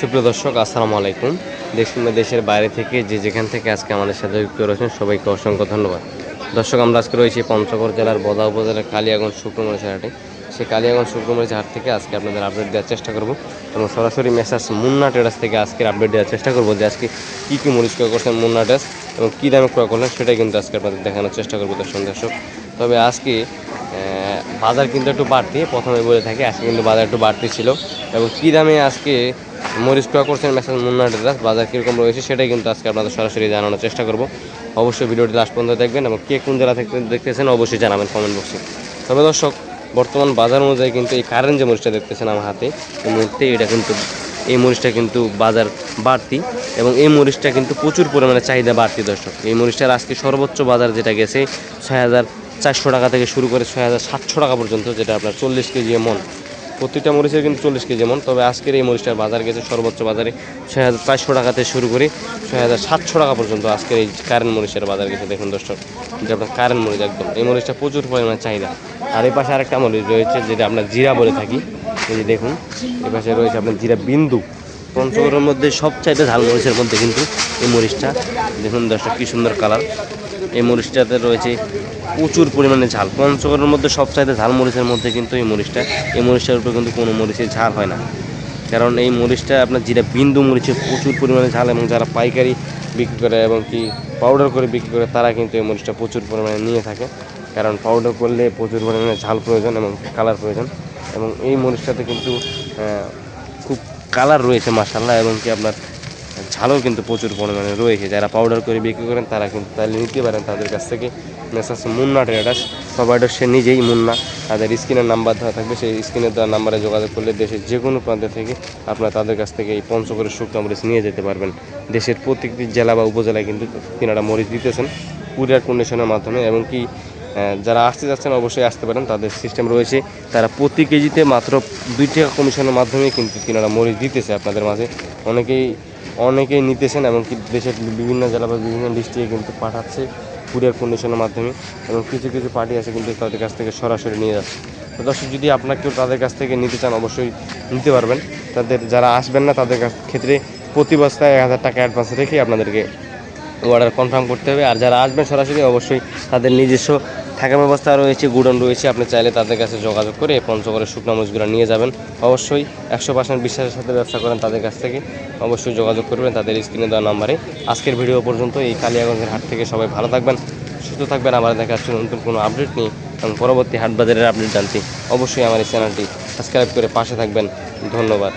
সুপ্রিয় দর্শক, আসসালামু আলাইকুম। দেশ দেশের বাইরে থেকে যে যেখান থেকে আজকে আমাদের সাথে যুক্ত রয়েছেন, সবাইকে অসংখ্য ধন্যবাদ। দর্শক, আমরা আজকে রয়েছি পঞ্চগড় জেলার বদা উপজেলার কালিয়াগঞ্জ শুক্রমরিচ হাটে সেই কালিয়াগঞ্জ শুক্রমরিচ হাট থেকে আজকে আপনাদের আপডেট দেওয়ার চেষ্টা করব এবং সরাসরি মেসাজ মুন্না ট্রেডার্স থেকে আজকের আপডেট দেওয়ার চেষ্টা করব যে আজকে কী কী মরিচ ক্রয় করছেন মুন্না ট্রেডার্স এবং কী দামে ক্রয় করলেন সেটাই কিন্তু আজকে আপনাদের দেখানোর চেষ্টা করব দর্শক দর্শক। তবে আজকে বাজার কিন্তু একটু বাড়তি, প্রথমে বলে থাকি, আজকে কিন্তু বাজার একটু বাড়তি ছিল। এবং কী দামে আজকে মরিচ ক্রয় করছেন মেসাজ মুন্না ট্রেডার্স বাজার কীরকম রয়েছে সেটাই কিন্তু আজকে আপনাদের সরাসরি জানানোর চেষ্টা করব। অবশ্যই ভিডিওটি লাস্ট পর্যন্ত দেখবেন এবং কে কোন জেলা থেকে দেখতেছেন অবশ্যই জানাবেন কমেন্ট বক্সে তবে দর্শক, বর্তমান বাজার অনুযায়ী কিন্তু এই কারেন্ট যে মরিচটা দেখতেছেন আমার হাতে, এই মুহূর্তে এটা কিন্তু, এই মরিচটা কিন্তু বাজার বাড়তি এবং এই মরিচটা কিন্তু প্রচুর পরিমাণে চাহিদা বাড়তি দর্শক। এই মরিচটার আজকে সর্বোচ্চ বাজার যেটা গেছে ছয় হাজার চারশো টাকা থেকে শুরু করে ছয় হাজার সাতশো টাকা পর্যন্ত, যেটা আপনার চল্লিশ কেজি মন প্রতিটা মরিচের কিন্তু চল্লিশ কেজি মন তবে আজকের এই মরিচটার বাজার গেছে সর্বোচ্চ বাজারে ছয় হাজার চারশো টাকা থেকে শুরু করে। ছয় হাজার সাতশো টাকা পর্যন্ত আজকের এই কারেন্ট মরিচের বাজার গেছে। দেখুন দর্শক যে আপনার কারেন্ট মরিচ একদম। এই মরিচটা প্রচুর পরিমাণে চাহিদা। আর এই পাশে আরেকটা মরিচ রয়েছে, যেটা আমরা জিরা বলে থাকি। এই যে দেখুন, এই পাশে রয়েছে আপনার জিরা বিন্দু। পঞ্চগড়ের মধ্যে সবচাইতে ঝাল মরিচের মধ্যে কিন্তু এই মরিচটা। দেখুন দর্শক, কী সুন্দর কালার এই মরিচটাতে রয়েছে প্রচুর পরিমাণে ঝাল। পঞ্চগড়ের মধ্যে সবচাইতে ঝাল মরিচের মধ্যে কিন্তু এই মরিচটা। এই মরিচটার উপরে কিন্তু কোনো মরিচের ঝাল হয় না। কারণ এই মরিচটা আপনার যেটা বিন্দু মরিচে প্রচুর পরিমাণে ঝাল এবং যারা পাইকারি বিক্রি করে এবং কি পাউডার করে বিক্রি করে, তারা কিন্তু এই মরিচটা প্রচুর পরিমাণে নিয়ে থাকে। কারণ পাউডার করলে প্রচুর পরিমাণে ঝাল প্রয়োজন এবং কালার প্রয়োজন। এবং এই মরিচটাতে কিন্তু খুব কালার রয়েছে মাসাল্লাহ এবং কি আপনার ঝালও কিন্তু প্রচুর পরিমাণে রয়েছে। যারা পাউডার করে বিক্রি করেন, তারা কিন্তু তাহলে নিতে পারেন। তাদের কাছ থেকে মেসাস মুন্না ট্রেডার্স প্রোভাইডার সে নিজেই মুন্না। তাদের স্ক্রিনের নাম্বার দেওয়া থাকবে। সেই স্ক্রিনের দেওয়া নাম্বারে যোগাযোগ করলে দেশের যে কোনো প্রান্ত থেকে আপনারা তাদের কাছ থেকে এই পঞ্চগড়ের শুকনো মরিচ নিয়ে যেতে পারবেন। দেশের প্রত্যেকটি জেলা বা উপজেলায় কিন্তু তিনারা মরিচ দিতেছেন কুরিয়ার কন্ডিশনের মাধ্যমে এবং কি যারা আসতে যাচ্ছেন অবশ্যই আসতে পারেন। তাদের সিস্টেম রয়েছে। তারা প্রতি কেজিতে মাত্র দুই টাকা কমিশনের মাধ্যমে কিন্তু তিনারা মরিচ দিতেছে আপনাদের মাঝে। অনেকেই অনেকেই নিতেছেন এবং দেশের বিভিন্ন জেলা বা বিভিন্ন ডিস্ট্রিক্টে কিন্তু পাঠাচ্ছে কুরিয়ার কন্ডিশনের মাধ্যমে এবং কিছু কিছু পার্টি আছে কিন্তু তাদের কাছ থেকে সরাসরি নিয়ে যাচ্ছে। তো দর্শক, যদি আপনাকেও তাদের কাছ থেকে নিতে চান, অবশ্যই নিতে পারবেন। তাদের যারা আসবেন না, তাদের ক্ষেত্রে প্রতি বস্তায় এক হাজার টাকা অ্যাডভান্স রেখে আপনাদেরকে অর্ডার কনফার্ম করতে হবে। আর যারা আসবেন সরাসরি, অবশ্যই তাদের নিজস্ব থাকার ব্যবস্থা রয়েছে গুডন রয়েছে। আপনি চাইলে তাদের কাছে যোগাযোগ করে পঞ্চগড়ের শুকনো মরিচগুলো নিয়ে যাবেন। অবশ্যই একশো পার্সেন্ট বিশ্বাসের সাথে ব্যবসা করেন তাদের কাছ থেকে। অবশ্যই যোগাযোগ করবেন তাদের স্ক্রিনে দেওয়া নাম্বারে। আজকের ভিডিও পর্যন্ত এই কালিয়াগঞ্জের হাট থেকে সবাই ভালো থাকবেন, সুস্থ থাকবেন। আবার দেখা যাচ্ছে নতুন কোনো আপডেট নিয়ে এবং পরবর্তী হাট বাজারের আপডেট জানতে অবশ্যই আমার এই চ্যানেলটি সাবস্ক্রাইব করে পাশে থাকবেন। ধন্যবাদ।